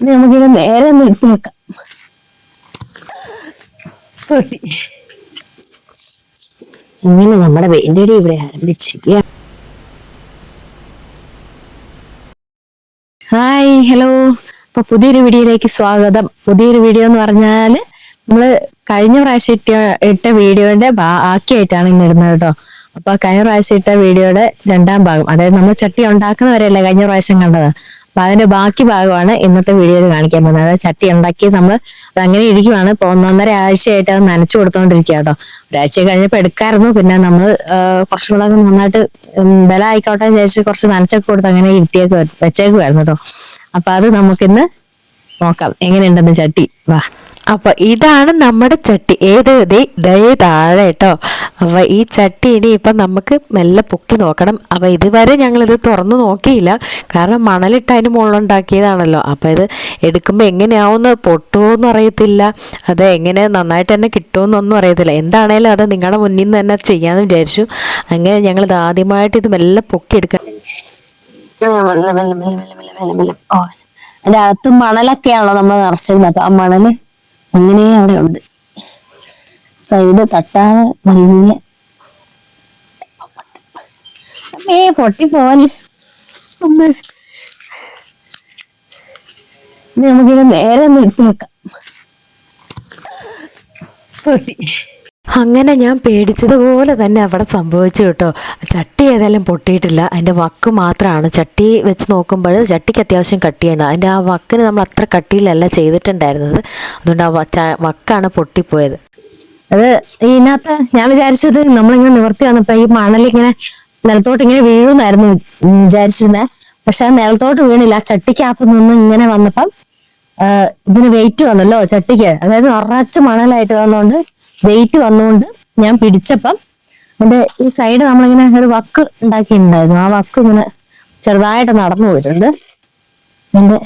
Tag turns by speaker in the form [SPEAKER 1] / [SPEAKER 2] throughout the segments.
[SPEAKER 1] ഇനി നമുക്കിത് നേരെ ഒന്ന് ഇട്ട് വെക്കാം. പൊട്ടി. ഇങ്ങനെ നമ്മുടെ വെയിലടി ഇവിടെ ആരംഭിച്ചിരിക്കുക ഹായ് ഹലോ. അപ്പൊ പുതിയൊരു വീഡിയോയിലേക്ക് സ്വാഗതം. പുതിയൊരു വീഡിയോ എന്ന് പറഞ്ഞാൽ നമ്മൾ കഴിഞ്ഞ പ്രാവശ്യം ഇട്ട ഇട്ട വീഡിയോയുടെ ബാക്കിയായിട്ടാണ് ഇന്ന് ഇടുന്നത് കേട്ടോ. അപ്പൊ കഴിഞ്ഞ പ്രാവശ്യം ഇട്ട വീഡിയോയുടെ രണ്ടാം ഭാഗം. അതായത് നമ്മൾ ചട്ടി ഉണ്ടാക്കുന്നവരെയല്ലേ കഴിഞ്ഞ പ്രാവശ്യം കണ്ടത്? അപ്പൊ അതിന്റെ ബാക്കി ഭാഗമാണ് ഇന്നത്തെ വീഡിയോയിൽ കാണിക്കാൻ പോകുന്നത്. അതായത് ചട്ടി ഉണ്ടാക്കി നമ്മൾ അതങ്ങനെ ഇരിക്കുവാണ്. ഇപ്പൊ ഒന്നൊന്നര ആഴ്ചയായിട്ട് അത് നനച്ചു കൊടുത്തോണ്ടിരിക്കുക കേട്ടോ. ഒരാഴ്ച കഴിഞ്ഞപ്പോ എടുക്കായിരുന്നു. പിന്നെ നമ്മൾ കുറച്ചും കൂടെ നന്നായിട്ട് ബല ആയിക്കോട്ടെ വിചാരിച്ച് കുറച്ച് നനച്ചൊക്കെ കൊടുത്ത് അങ്ങനെ ഇരുത്തിയൊക്കെ വെച്ചേക്കുമായിരുന്നു കേട്ടോ. അപ്പൊ അത് നമുക്കിന്ന് നോക്കാം. എങ്ങനെയുണ്ടെന്ന് ചട്ടി? വാ.
[SPEAKER 2] അപ്പൊ ഇതാണ് നമ്മുടെ ചട്ടി. ഏത് ദേ ദയ താഴെ കേട്ടോ അപ്പൊ ഈ ചട്ടി ഇനി ഇപ്പൊ നമുക്ക് മെല്ലെ പൊക്കി നോക്കണം. അപ്പൊ ഇതുവരെ ഞങ്ങൾ ഇത് തുറന്നു നോക്കിയില്ല. കാരണം മണലിട്ട് അതിന് മുകളിലുണ്ടാക്കിയതാണല്ലോ. അപ്പൊ ഇത് എടുക്കുമ്പോൾ എങ്ങനെയാവുമെന്ന് പൊട്ടുമോന്നും അറിയത്തില്ല. അത് എങ്ങനെ നന്നായിട്ട് തന്നെ കിട്ടുമെന്നൊന്നും അറിയത്തില്ല. എന്താണേലും അത് നിങ്ങളുടെ മുന്നിൽ നിന്ന് തന്നെ ചെയ്യാമെന്ന് വിചാരിച്ചു. അങ്ങനെ ഞങ്ങൾ ഇത് ആദ്യമായിട്ട് ഇത് മെല്ലെ
[SPEAKER 1] ഓ അതിന്റെ അകത്ത് മണലൊക്കെയാണല്ലോ നമ്മൾ നിറച്ചിരുന്നത് അപ്പൊ ആ മണൽ അങ്ങനെ അവിടെ ഉണ്ട്. സൈഡ് തട്ടാതെ നല്ല അമ്മേ പൊട്ടി ഇനി നമുക്കിത് നേരെ ഇട്ട് വെക്കാം. പൊട്ടി.
[SPEAKER 2] അങ്ങനെ ഞാൻ പേടിച്ചതുപോലെ തന്നെ അവിടെ സംഭവിച്ചു കേട്ടോ. ചട്ടി ഏതായാലും പൊട്ടിയിട്ടില്ല. അതിന്റെ വക്ക് മാത്രമാണ്. ചട്ടി വെച്ച് നോക്കുമ്പോൾ ചട്ടിക്ക് അത്യാവശ്യം കട്ടിയുണ്ട്. അതിന്റെ ആ വക്കിന് നമ്മൾ അത്ര കട്ടിയിലല്ല ചെയ്തിട്ടുണ്ടായിരുന്നത്. അതുകൊണ്ട് ആ വക്കാണ് പൊട്ടിപ്പോയത്.
[SPEAKER 1] അത് ഇതിനകത്ത് ഞാൻ വിചാരിച്ചത് നമ്മളിങ്ങനെ നിവർത്തി വന്നപ്പോ ഈ മണലിങ്ങനെ നിലത്തോട്ട് ഇങ്ങനെ വീഴുന്നായിരുന്നു വിചാരിച്ചിരുന്നത് പക്ഷെ അത് നിലത്തോട്ട് വീണില്ല. ആ ചട്ടിക്കകത്ത് നിന്ന് ഇങ്ങനെ വന്നപ്പം ആ, ഇതിന് വെയിറ്റ് വന്നല്ലോ ചട്ടിക്ക്. അതായത് നിറച്ച് മണലായിട്ട് വന്നുകൊണ്ട് വെയിറ്റ് വന്നുകൊണ്ട് ഞാൻ പിടിച്ചപ്പം അതിന്റെ ഈ സൈഡ് നമ്മളിങ്ങനെ ഒരു വക്ക് ഉണ്ടാക്കിയിട്ടുണ്ടായിരുന്നു. ആ വക്ക് ഇങ്ങനെ ചെറുതായിട്ട് നടന്നു പോയിട്ടുണ്ട്. പിന്നെ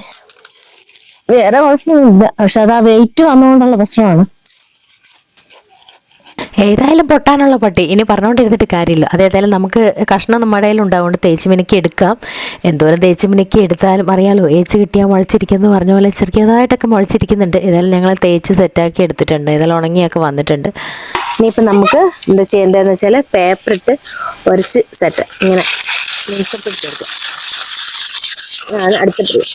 [SPEAKER 1] വേറെ കുഴപ്പമൊന്നുമില്ല. പക്ഷെ അത് ആ വെയിറ്റ് വന്നുകൊണ്ടുള്ള പ്രശ്നമാണ്.
[SPEAKER 2] ഏതായാലും പൊട്ടാനുള്ള പട്ടി ഇനി പറഞ്ഞുകൊണ്ടിരുന്നിട്ട് കാര്യമില്ല അതേതായാലും നമുക്ക് കഷ്ണം നമ്മുടെ കയ്യിൽ ഉണ്ടാവുകൊണ്ട് തേച്ച് മിനുക്കി എടുക്കാം എന്തോരം തേച്ച് മിനുക്കി എടുത്താലും അറിയാലോ ഏച്ച് കിട്ടിയാൽ മുഴച്ചിരിക്കുന്നു പറഞ്ഞ പോലെ ചെറിയതായിട്ടൊക്കെ മുഴച്ചിരിക്കുന്നുണ്ട് ഏതായാലും ഞങ്ങൾ തേച്ച് സെറ്റാക്കി എടുത്തിട്ടുണ്ട് ഏതായാലും ഉണങ്ങിയൊക്കെ വന്നിട്ടുണ്ട്
[SPEAKER 1] ഇനിയിപ്പോൾ നമുക്ക് എന്താ ചെയ്യേണ്ടതെന്ന് വെച്ചാൽ പേപ്പർ ഇട്ട് ഉരച്ച് സെറ്റ് ഇങ്ങനെ കൊടുക്കാം ആണ് അടുത്തിട്ടുള്ളത്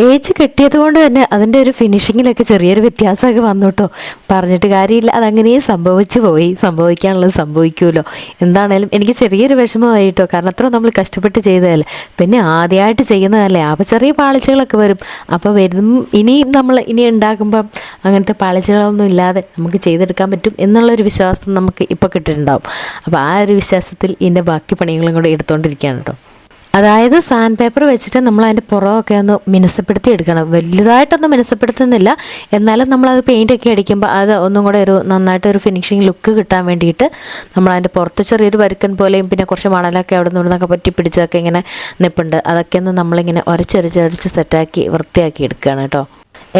[SPEAKER 2] ഏജ് കെട്ടിയത് കൊണ്ട് തന്നെ അതിന്റെ ഒരു ഫിനിഷിങ്ങിലൊക്കെ ചെറിയൊരു വ്യത്യാസമൊക്കെ വന്നു കേട്ടോ പറഞ്ഞിട്ട് കാര്യമില്ല. അതങ്ങനെ സംഭവിച്ചു പോയി. സംഭവിക്കാനുള്ളത് സംഭവിക്കുമല്ലോ. എന്താണേലും എനിക്ക് ചെറിയൊരു വിഷമമായി കേട്ടോ കാരണം അത്ര നമ്മൾ കഷ്ടപ്പെട്ട് ചെയ്തതല്ലേ. പിന്നെ ആദ്യമായിട്ട് ചെയ്യുന്നതല്ലേ. അപ്പോൾ ചെറിയ പാളിച്ചകളൊക്കെ വരും. അപ്പോൾ വരും. ഇനിയും നമ്മൾ ഇനി ഉണ്ടാക്കുമ്പം അങ്ങനത്തെ പാളിച്ചകളൊന്നും ഇല്ലാതെ നമുക്ക് ചെയ്തെടുക്കാൻ പറ്റും എന്നുള്ളൊരു വിശ്വാസം നമുക്ക് ഇപ്പോൾ കിട്ടിയിട്ടുണ്ടാവും. അപ്പോൾ ആ ഒരു വിശ്വാസത്തിൽ ഇതിന്റെ ബാക്കി പണികളും കൂടെ എടുത്തുകൊണ്ടിരിക്കുകയാണ് കേട്ടോ. അതായത് സാൻഡ് പേപ്പർ വെച്ചിട്ട് നമ്മൾ അതിന്റെ പുറമൊക്കെ ഒന്ന് മിനുസപ്പെടുത്തി എടുക്കണം വലുതായിട്ടൊന്നും മിനുസപ്പെടുത്തുന്നില്ല. എന്നാലും നമ്മളത് പെയിന്റ് ഒക്കെ അടിക്കുമ്പോൾ അത് ഒന്നും കൂടെ ഒരു നന്നായിട്ട് ഒരു ഫിനിഷിങ് ലുക്ക് കിട്ടാൻ വേണ്ടിയിട്ട് നമ്മൾ അതിന്റെ പുറത്ത് ചെറിയൊരു വരുക്കൻ പോലെയും പിന്നെ കുറച്ച് മണലൊക്കെ അവിടെ നിന്ന് ഇവിടുന്നൊക്കെ പറ്റി പിടിച്ചതൊക്കെ ഇങ്ങനെ നിൽപ്പുണ്ട് അതൊക്കെ ഒന്ന് നമ്മളിങ്ങനെ ഉരച്ചൊരച്ചൊരച്ച് സെറ്റാക്കി വൃത്തിയാക്കി എടുക്കുകയാണ് കേട്ടോ.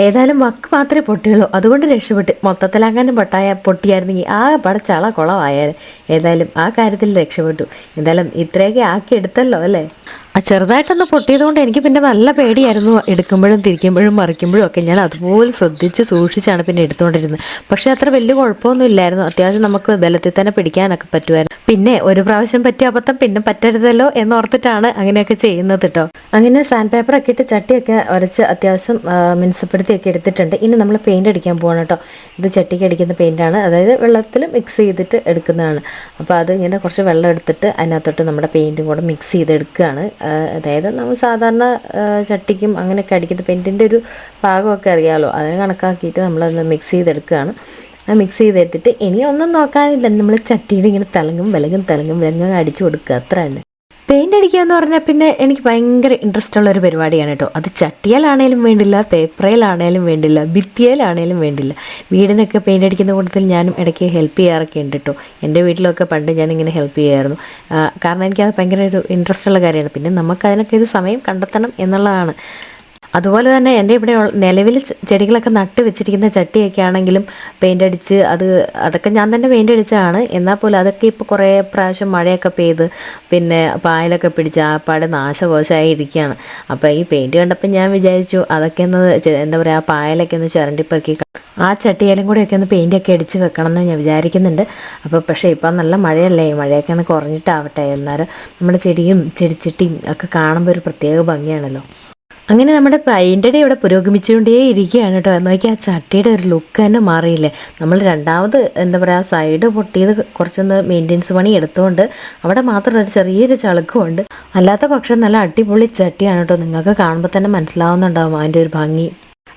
[SPEAKER 2] ഏതായാലും വക്ക് മാത്രമേ പൊട്ടിയുള്ളൂ. അതുകൊണ്ട് രക്ഷപ്പെട്ട് മൊത്തത്തിലങ്ങനെ പൊട്ടായ പൊട്ടിയായിരുന്നെങ്കിൽ ആ ചള കുളമായാലും. ഏതായാലും ആ കാര്യത്തിൽ രക്ഷപ്പെട്ടു. എന്തായാലും ഇത്രയൊക്കെ ആക്കി എടുത്തല്ലോ അല്ലേ? ചെറുതായിട്ടൊന്ന് പൊട്ടിയത് കൊണ്ട് എനിക്ക് പിന്നെ നല്ല പേടിയായിരുന്നു എടുക്കുമ്പോഴും തിരിക്കുമ്പോഴും മറിക്കുമ്പോഴും ഒക്കെ. ഞാൻ അതുപോലെ ശ്രദ്ധിച്ച് സൂക്ഷിച്ചാണ് പിന്നെ എടുത്തുകൊണ്ടിരുന്നത്. പക്ഷേ അത്ര വലിയ കുഴപ്പമൊന്നും ഇല്ലായിരുന്നു. അത്യാവശ്യം നമുക്ക് ബലത്തിൽ തന്നെ പിടിക്കാനൊക്കെ പറ്റുമായിരുന്നു. പിന്നെ ഒരു പ്രാവശ്യം പറ്റിയ അബദ്ധം പിന്നെ പറ്റരുതല്ലോ എന്നോർത്തിട്ടാണ് അങ്ങനെയൊക്കെ ചെയ്യുന്നത് കേട്ടോ അങ്ങനെ സാൻഡ് പേപ്പറൊക്കെ ഇട്ട് ചട്ടിയൊക്കെ ഉരച്ച് അത്യാവശ്യം മിനുസപ്പെടുത്തിയൊക്കെ എടുത്തിട്ടുണ്ട്. ഇനി നമ്മൾ പെയിന്റ് അടിക്കാൻ പോകണം കേട്ടോ ഇത് ചട്ടിക്ക് അടിക്കുന്ന പെയിന്റാണ് അതായത് വെള്ളത്തിൽ മിക്സ് ചെയ്തിട്ട് എടുക്കുന്നതാണ്. അപ്പോൾ അത് ഇങ്ങനെ കുറച്ച് വെള്ളം എടുത്തിട്ട് അതിനകത്തോട്ട് നമ്മുടെ പെയിന്റും കൂടെ മിക്സ് ചെയ്ത് ചെയ്തെടുക്കുകയാണ്. ആ, അതായത് നമ്മൾ സാധാരണ ചട്ടിക്കും അങ്ങനെയൊക്കെ അടിക്കുന്ന പെയിന്റിന്റെ ഒരു ഭാഗമൊക്കെ അറിയാമല്ലോ അതിനെ കണക്കാക്കിയിട്ട് നമ്മളത് മിക്സ് ചെയ്തെടുക്കുകയാണ്. ആ മിക്സ് ചെയ്തെടുത്തിട്ട് ഇനി ഒന്നും നോക്കാനില്ല. നമ്മൾ ചട്ടിയിൽ ഇങ്ങനെ തിളങ്ങും വിലങ്ങും തിളങ്ങും വിലങ്ങും അടിച്ചു കൊടുക്കുക. അത്ര തന്നെ. പെയിന്റ് അടിക്കുക എന്ന് പറഞ്ഞാൽ പിന്നെ എനിക്ക് ഭയങ്കര ഇൻട്രസ്റ്റ് ഉള്ള ഒരു പരിപാടിയാണ് കേട്ടോ അത് ചട്ടിയാലാണേലും വേണ്ടില്ല പേപ്പറിലാണേലും വേണ്ടില്ല ഭിത്തിയിലാണേലും വേണ്ടില്ല. വീടിനൊക്കെ പെയിന്റ് അടിക്കുന്ന കൂട്ടത്തിൽ ഞാനും ഇടയ്ക്ക് ഹെൽപ്പ് ചെയ്യാറൊക്കെ ഉണ്ട് കേട്ടോ എന്റെ വീട്ടിലൊക്കെ പണ്ട് ഞാനിങ്ങനെ ഹെൽപ്പ് ചെയ്യുമായിരുന്നു ആ, കാരണം എനിക്കത് ഭയങ്കര ഒരു ഇൻട്രസ്റ്റ് ഉള്ള കാര്യമാണ്. പിന്നെ നമുക്കതിനൊക്കെ ഒരു സമയം കണ്ടെത്തണം എന്നുള്ളതാണ്. അതുപോലെ തന്നെ എന്റെ ഇവിടെ നിലവിൽ ചെടികളൊക്കെ നട്ട് വെച്ചിരിക്കുന്ന ചട്ടിയൊക്കെ ആണെങ്കിലും പെയിന്റ് അടിച്ച് അത് അതൊക്കെ ഞാൻ തന്നെ പെയിന്റ് അടിച്ചതാണ്. എന്നാൽ പോലും അതൊക്കെ ഇപ്പോൾ കുറേ പ്രാവശ്യം മഴയൊക്കെ പെയ്ത് പിന്നെ പായലൊക്കെ പിടിച്ച് ആ പാടെ നാശകോശമായി ഇരിക്കുകയാണ് അപ്പോൾ ഈ പെയിന്റ് കണ്ടപ്പോൾ ഞാൻ വിചാരിച്ചു അതൊക്കെ ഒന്ന് എന്താ പറയുക ആ പായലൊക്കെ ഒന്ന് ചുരണ്ടിപ്പൊക്കി ആ ചട്ടിയാലും കൂടെയൊക്കെ ഒന്ന് പെയിന്റൊക്കെ അടിച്ച് വെക്കണം എന്ന് ഞാൻ വിചാരിക്കുന്നുണ്ട്. അപ്പോൾ പക്ഷേ ഇപ്പം നല്ല മഴയല്ലേ മഴയൊക്കെ ഒന്ന് കുറഞ്ഞിട്ടാവട്ടെ. എന്നാലും നമ്മുടെ ചെടിയും ചെടിച്ചട്ടിയും ഒക്കെ കാണുമ്പോൾ ഒരു പ്രത്യേക ഭംഗിയാണല്ലോ. അങ്ങനെ നമ്മുടെ പെയിന്റടി ഇവിടെ പുരോഗമിച്ചുകൊണ്ടേ ഇരിക്കുകയാണ് കേട്ടോ. നോക്കി ആ ചട്ടിയുടെ ഒരു ലുക്ക് തന്നെ മാറിയില്ലേ? നമ്മൾ രണ്ടാമത് എന്താ പറയുക സൈഡ് പൊട്ടിയത് കുറച്ചൊന്ന് മെയിന്റെനൻസ് പണി എടുത്തുകൊണ്ട് അവിടെ മാത്രം ഒരു ചെറിയൊരു ചളുക്കുമുണ്ട്. അല്ലാത്ത പക്ഷം നല്ല അടിപൊളി ചട്ടിയാണ് കേട്ടോ. നിങ്ങൾക്ക് കാണുമ്പോൾ തന്നെ മനസ്സിലാവുന്നുണ്ടാവും അതിന്റെ ഒരു ഭംഗി.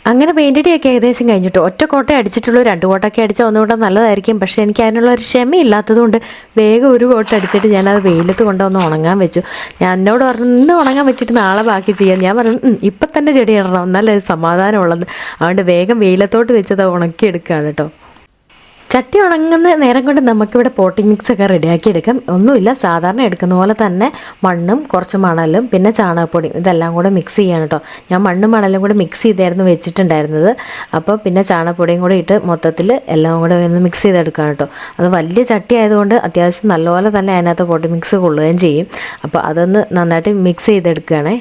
[SPEAKER 2] അങ്ങനെ പെയിന്റടിയൊക്കെ ഏകദേശം കഴിഞ്ഞിട്ട് ഒറ്റ കോട്ട അടിച്ചിട്ടുള്ളൂ. രണ്ട് കോട്ടൊക്കെ അടിച്ചാൽ ഒന്നുകൂടെ നല്ലതായിരിക്കും. പക്ഷേ എനിക്ക് അതിനുള്ള ഒരു ക്ഷമയില്ലാത്തതുകൊണ്ട് വേഗം ഒരു കോട്ട അടിച്ചിട്ട് ഞാൻ ഞാനത് വെയിലത്ത് കൊണ്ടുവന്ന് ഉണങ്ങാൻ വെച്ചു. ഞാൻ എന്നോട് പറഞ്ഞു ഇന്ന് ഉണങ്ങാൻ വെച്ചിട്ട് നാളെ ബാക്കി ചെയ്യാം. ഞാൻ പറഞ്ഞു "ഉം, ഇപ്പം തന്നെ ചെടി ഇടണം എന്നാലൊരു സമാധാനമുള്ളത്. അതുകൊണ്ട് വേഗം വെയിലത്തോട്ട് വെച്ചത് ഉണക്കിയെടുക്കുകയാണ് കേട്ടോ. ചട്ടി ഉണങ്ങുന്ന നേരം കൊണ്ട് നമുക്കിവിടെ പോട്ടിംഗ് മിക്സ് ഒക്കെ റെഡിയാക്കി എടുക്കാം. ഒന്നുമില്ല സാധാരണ എടുക്കുന്ന പോലെ തന്നെ മണ്ണും കുറച്ച് മണലും പിന്നെ ചാണകപ്പൊടിയും ഇതെല്ലാം കൂടെ മിക്സ് ചെയ്യണം കേട്ടോ ഞാൻ മണ്ണും മണലും കൂടെ മിക്സ് ചെയ്തായിരുന്നു വെച്ചിട്ടുണ്ടായിരുന്നത്. അപ്പോൾ പിന്നെ ചാണകപ്പൊടിയും കൂടെ ഇട്ട് മൊത്തത്തിൽ എല്ലാം കൂടെ ഒന്ന് മിക്സ് ചെയ്തെടുക്കണം കേട്ടോ അത് വലിയ ചട്ടി ആയതുകൊണ്ട് അത്യാവശ്യം നല്ലപോലെ തന്നെ അതിനകത്ത് പോട്ടിംഗ് മിക്സ് കൊള്ളുകയും ചെയ്യും. അപ്പോൾ അതൊന്ന് നന്നായിട്ട് മിക്സ് ചെയ്തെടുക്കുകയാണേ.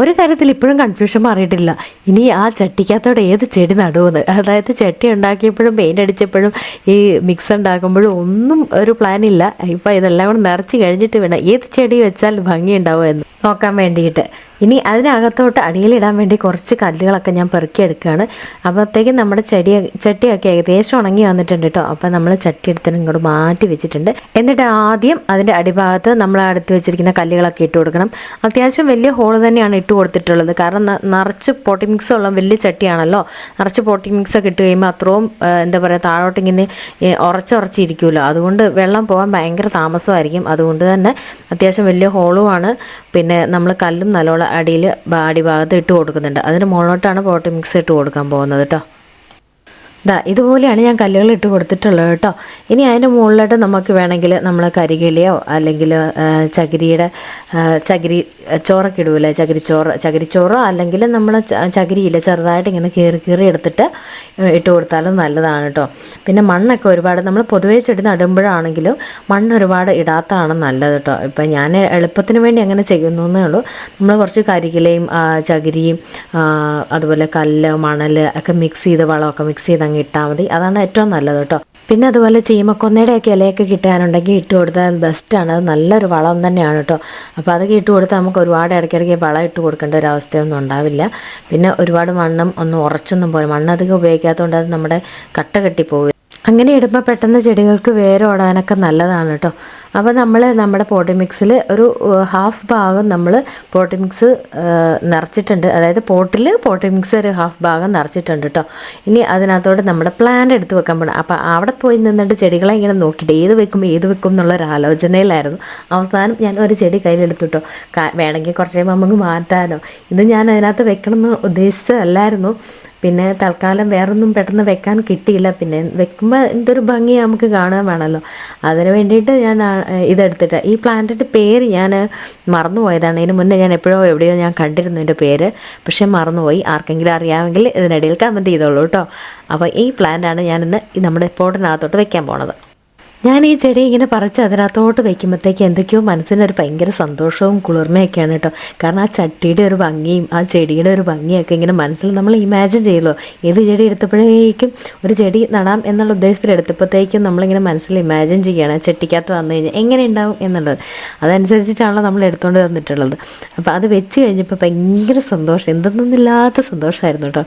[SPEAKER 2] ഒരു കാര്യത്തിൽ ഇപ്പോഴും കൺഫ്യൂഷൻ മാറിയിട്ടില്ല. ഇനി ആ ചട്ടിക്കകത്തോടെ ഏത് ചെടി നടുവെന്ന്. അതായത് ചട്ടി ഉണ്ടാക്കിയപ്പോഴും പെയിന്റ് അടിച്ചപ്പോഴും ഈ മിക്സ് ഉണ്ടാക്കുമ്പോഴും ഒന്നും ഒരു പ്ലാൻ ഇല്ല. ഇപ്പം ഇതെല്ലാം കൂടെ നിറച്ച് കഴിഞ്ഞിട്ട് വേണം ഏത് ചെടി വെച്ചാൽ ഭംഗി ഉണ്ടാവുമോ എന്ന്. നോക്കാൻ വേണ്ടിയിട്ട്. ഇനി അതിനകത്തോട്ട് അടിയിലിടാൻ വേണ്ടി കുറച്ച് കല്ലുകളൊക്കെ ഞാൻ പെറുക്കിയെടുക്കുകയാണ്. അപ്പോഴത്തേക്കും നമ്മുടെ ചെടി ചട്ടിയൊക്കെ ഏകദേശം ഉണങ്ങി വന്നിട്ടുണ്ട് കേട്ടോ അപ്പോൾ നമ്മൾ ചട്ടി എടുത്തിട്ട് ഇങ്ങോട്ട് മാറ്റി വെച്ചിട്ടുണ്ട്. എന്നിട്ട് ആദ്യം അതിന്റെ അടിഭാഗത്ത് നമ്മൾ അടുത്ത് വെച്ചിരിക്കുന്ന കല്ലുകളൊക്കെ ഇട്ട് കൊടുക്കണം. അത്യാവശ്യം വലിയ ഹോൾ തന്നെയാണ് ഇട്ട് കൊടുത്തിട്ടുള്ളത്. കാരണം നിറച്ച് പോട്ടി മിക്സ് ഉള്ള വലിയ ചട്ടിയാണല്ലോ. നിറച്ച് പോട്ടി മിക്സ് ഒക്കെ ഇട്ട് കഴിയുമ്പോൾ അത്രയും എന്താ പറയുക താഴോട്ട് ഇങ്ങനെ ഉറച്ചുറച്ചിരിക്കുമല്ലോ അതുകൊണ്ട് വെള്ളം പോകാൻ ഭയങ്കര താമസമായിരിക്കും. അതുകൊണ്ട് തന്നെ അത്യാവശ്യം വലിയ ഹോളുമാണ് പിന്നെ നമ്മൾ കല്ലും നല്ലോണം അടിയിൽ അടിഭാഗത്ത് ഇട്ട് കൊടുക്കുന്നുണ്ട്. അതിന് മുകളിലോട്ടാണ് പോട്ടി മിക്സ് ഇട്ട് കൊടുക്കാൻ പോകുന്നത് കേട്ടോ ദാ ഇതുപോലെയാണ് ഞാൻ കല്ലുകൾ ഇട്ട് കൊടുത്തിട്ടുള്ളത് കേട്ടോ. ഇനി അതിന്റെ മുകളിലോട്ട് നമുക്ക് വേണമെങ്കിൽ നമ്മൾ കരികിലയോ അല്ലെങ്കിൽ ചകിരിയുടെ ചകിരി ചോറൊക്കെ ഇടൂലേ? ചകിരിച്ചോറ് ചകിരിച്ചോറോ അല്ലെങ്കിൽ നമ്മൾ ചകിരിയില്ല? ചെറുതായിട്ട് ഇങ്ങനെ കീറി കീറി എടുത്തിട്ട് ഇട്ട് കൊടുത്താലും നല്ലതാണ് കേട്ടോ. പിന്നെ മണ്ണൊക്കെ ഒരുപാട് നമ്മൾ പൊതുവേ ചെടി നടുമ്പോഴാണെങ്കിലും മണ്ണ് ഒരുപാട് ഇടാത്തതാണ് നല്ലത് കേട്ടോ. ഇപ്പം ഞാൻ എളുപ്പത്തിന് വേണ്ടി അങ്ങനെ ചെയ്യുന്നു എന്നേ ഉള്ളൂ. നമ്മൾ കുറച്ച് കരികിലയും ചകിരിയും അതുപോലെ കല്ല് മണൽ ഒക്കെ മിക്സ് ചെയ്ത് വളമൊക്കെ മിക്സ് ചെയ്ത് അങ്ങ് ഇട്ടാൽ മതി. അതാണ് ഏറ്റവും നല്ലത് കേട്ടോ. പിന്നെ അതുപോലെ ചീമക്കൊന്നയുടെ ഒക്കെ ഇലയൊക്കെ കിട്ടാനുണ്ടെങ്കിൽ ഇട്ട് കൊടുത്താൽ ബെസ്റ്റാണ് അത് നല്ലൊരു വളം തന്നെയാണ് കേട്ടോ. അപ്പോൾ അതൊക്കെ ഇട്ട് കൊടുത്താൽ നമുക്ക് ഒരുപാട് ഇടയ്ക്കിടയ്ക്ക് വളം ഇട്ട് കൊടുക്കേണ്ട ഒരു അവസ്ഥയൊന്നും ഉണ്ടാവില്ല. പിന്നെ ഒരുപാട് മണ്ണും ഒന്നും ഉറച്ചൊന്നും പോലെ മണ്ണ് അധികം ഉപയോഗിക്കാത്തതുകൊണ്ട് അത് നമ്മുടെ കട്ട കെട്ടിപ്പോവുക അങ്ങനെ ഇടുമ്പോൾ പെട്ടെന്ന് ചെടികൾക്ക് വേരോടാനൊക്കെ നല്ലതാണ് കേട്ടോ. അപ്പോൾ നമ്മൾ നമ്മുടെ പോട്ടി മിക്സിൽ ഒരു ഹാഫ് ഭാഗം നമ്മൾ പോട്ടി മിക്സ് നിറച്ചിട്ടുണ്ട്. അതായത് പോട്ടിൽ പോട്ടി മിക്സ് ഒരു ഹാഫ് ഭാഗം നിറച്ചിട്ടുണ്ട് കേട്ടോ ഇനി അതിനകത്തോട്ട് നമ്മുടെ പ്ലാന്റ് എടുത്ത് വെക്കാൻ പോകണം അപ്പോൾ അവിടെ പോയി നിന്നിട്ട് ചെടികളെ ഇങ്ങനെ നോക്കിയിട്ട് ഏത് വെക്കും ഏത് വെക്കും എന്നുള്ള ഒരു ആലോചനയിലായിരുന്നു. അവസാനം ഞാൻ ഒരു ചെടി കയ്യിലെടുത്തു കേട്ടോ വേണമെങ്കിൽ കുറച്ച് കഴിയുമ്പോൾ നമുക്ക് മാറ്റാനോ ഇത് ഞാൻ അതിനകത്ത് വെക്കണം എന്ന് ഉദ്ദേശിച്ചതല്ലായിരുന്നു. പിന്നെ തൽക്കാലം വേറൊന്നും പെട്ടെന്ന് വെക്കാൻ കിട്ടിയില്ല. പിന്നെ വെക്കുമ്പോൾ എന്തൊരു ഭംഗി നമുക്ക് കാണാൻ വേണമല്ലോ അതിന് വേണ്ടിയിട്ട് ഞാൻ ഇതെടുത്തിട്ട്. ഈ പ്ലാന്റിന്റെ പേര് ഞാൻ മറന്നുപോയതാണ്. ഇതിന് മുന്നേ ഞാൻ എപ്പോഴോ എവിടെയോ ഞാൻ കണ്ടിരുന്നു എന്റെ പേര്. പക്ഷേ മറന്നുപോയി. ആർക്കെങ്കിലും അറിയാമെങ്കിൽ ഇതിനിടയിൽ കമന്റ് ചെയ്തോളൂ കേട്ടോ. അപ്പോൾ ഈ പ്ലാന്റാണ് ഞാനിന്ന് നമ്മുടെ പോട്ടിനകത്തോട്ട് വെക്കാൻ പോണത്. ഞാൻ ഈ ചെടി ഇങ്ങനെ പറിച്ച് അതിനകത്തോട്ട് വയ്ക്കുമ്പോഴത്തേക്ക് എന്തൊക്കെയോ മനസ്സിനൊരു ഭയങ്കര സന്തോഷവും കുളിർമയൊക്കെയാണ് കേട്ടോ. കാരണം ആ ചട്ടിയുടെ ഒരു ഭംഗിയും ആ ചെടിയുടെ ഒരു ഭംഗിയൊക്കെ ഇങ്ങനെ മനസ്സിൽ നമ്മൾ ഇമാജിൻ ചെയ്യുമല്ലോ. ഏത് ചെടി എടുത്തപ്പോഴേക്കും ഒരു ചെടി നടാം എന്നുള്ള ഉദ്ദേശത്തിൽ എടുത്തപ്പോഴത്തേക്കും നമ്മളിങ്ങനെ മനസ്സിൽ ഇമാജിൻ ചെയ്യുകയാണ്. ചെട്ടിക്കകത്ത് വന്നു കഴിഞ്ഞാൽ എങ്ങനെ ഉണ്ടാവും എന്നുള്ളത്. അതനുസരിച്ചിട്ടാണല്ലോ നമ്മൾ എടുത്തുകൊണ്ട് വന്നിട്ടുള്ളത്. അപ്പോൾ അത് വെച്ച് കഴിഞ്ഞപ്പോൾ ഭയങ്കര സന്തോഷം. എന്തെന്നില്ലാത്ത സന്തോഷമായിരുന്നു കേട്ടോ.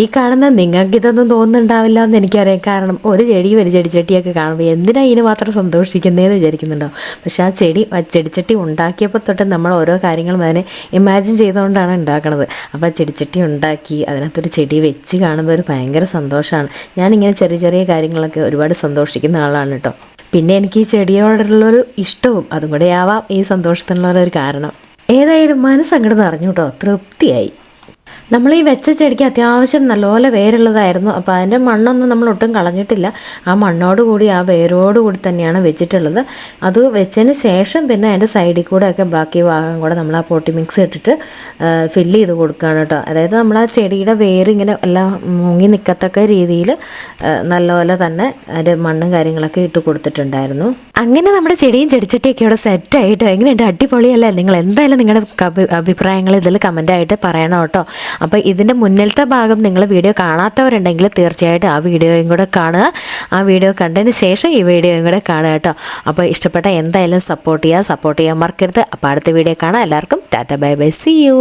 [SPEAKER 2] ഈ കാണുന്ന നിങ്ങൾക്ക് ഇതൊന്നും തോന്നുന്നുണ്ടാവില്ല എന്ന് എനിക്കറിയാം. കാരണം ഒരു ചെടി ഒരു ചെടിച്ചട്ടിയൊക്കെ കാണുമ്പോൾ എന്തിനാ ഇതിന് മാത്രം സന്തോഷിക്കുന്നതെന്ന് വിചാരിക്കുന്നുണ്ടോ? പക്ഷേ ആ ചെടി ചെടിച്ചട്ടി ഉണ്ടാക്കിയപ്പോൾ തൊട്ട് നമ്മൾ ഓരോ കാര്യങ്ങളും അതിനെ ഇമാജിൻ ചെയ്തുകൊണ്ടാണ് ഉണ്ടാക്കുന്നത് അപ്പോൾ ആ ചെടിച്ചട്ടി ഉണ്ടാക്കി അതിനകത്തൊരു ചെടി വെച്ച് കാണുമ്പോൾ ഒരു ഭയങ്കര സന്തോഷമാണ് ഞാനിങ്ങനെ ചെറിയ ചെറിയ കാര്യങ്ങളൊക്കെ ഒരുപാട് സന്തോഷിക്കുന്ന ആളാണ് കേട്ടോ. പിന്നെ എനിക്ക് ഈ ചെടിയോടുള്ളൊരു ഇഷ്ടവും അതും കൂടെ ആവാം ഈ സന്തോഷത്തിനുള്ള ഒരു കാരണം. ഏതായാലും മനസ്സങ്ങോട്ട് നിറഞ്ഞു കേട്ടോ. തൃപ്തിയായി. നമ്മൾ ഈ വെച്ച ചെടിക്ക് അത്യാവശ്യം നല്ലപോലെ വേരുള്ളതായിരുന്നു. അപ്പോൾ അതിന്റെ മണ്ണൊന്നും നമ്മൾ ഒട്ടും കളഞ്ഞിട്ടില്ല. ആ മണ്ണോട് കൂടി ആ വേരോട് കൂടി തന്നെയാണ് വെച്ചിട്ടുള്ളത്. അത് വെച്ചതിന് ശേഷം പിന്നെ അതിന്റെ സൈഡിൽ കൂടെ ഒക്കെ ബാക്കി ഭാഗം കൂടെ നമ്മൾ ആ പോട്ടി മിക്സ് ഇട്ടിട്ട് ഫില്ല് ചെയ്ത് കൊടുക്കുകയാണ് കേട്ടോ. അതായത് നമ്മൾ ആ ചെടിയുടെ വേര് ഇങ്ങനെ എല്ലാം മുങ്ങി നിൽക്കത്തക്ക രീതിയിൽ നല്ലപോലെ തന്നെ അതിന്റെ മണ്ണും കാര്യങ്ങളൊക്കെ ഇട്ട് കൊടുത്തിട്ടുണ്ടായിരുന്നു. അങ്ങനെ നമ്മുടെ ചെടിയും ചെടിച്ചട്ടിയൊക്കെ ഇവിടെ സെറ്റായിട്ട് എങ്ങനെയുണ്ട്? അടിപൊളിയല്ലേ? നിങ്ങൾ എന്തായാലും നിങ്ങളുടെ അഭിപ്രായങ്ങൾ ഇതിൽ കമന്റായിട്ട് പറയണം കേട്ടോ. അപ്പോൾ ഇതിന്റെ മുന്നിലത്തെ ഭാഗം നിങ്ങൾ വീഡിയോ കാണാത്തവരുണ്ടെങ്കിൽ തീർച്ചയായിട്ടും ആ വീഡിയോയും കൂടെ കാണുക. ആ വീഡിയോ കണ്ടതിന് ശേഷം ഈ വീഡിയോയും കൂടെ കാണുക കേട്ടോ. അപ്പോൾ ഇഷ്ടപ്പെട്ട എന്തായാലും സപ്പോർട്ട് ചെയ്യുക സപ്പോർട്ട് ചെയ്യാൻ മറക്കരുത്. അപ്പോൾ അടുത്ത വീഡിയോ കാണാം. എല്ലാവർക്കും tata bye bye. See you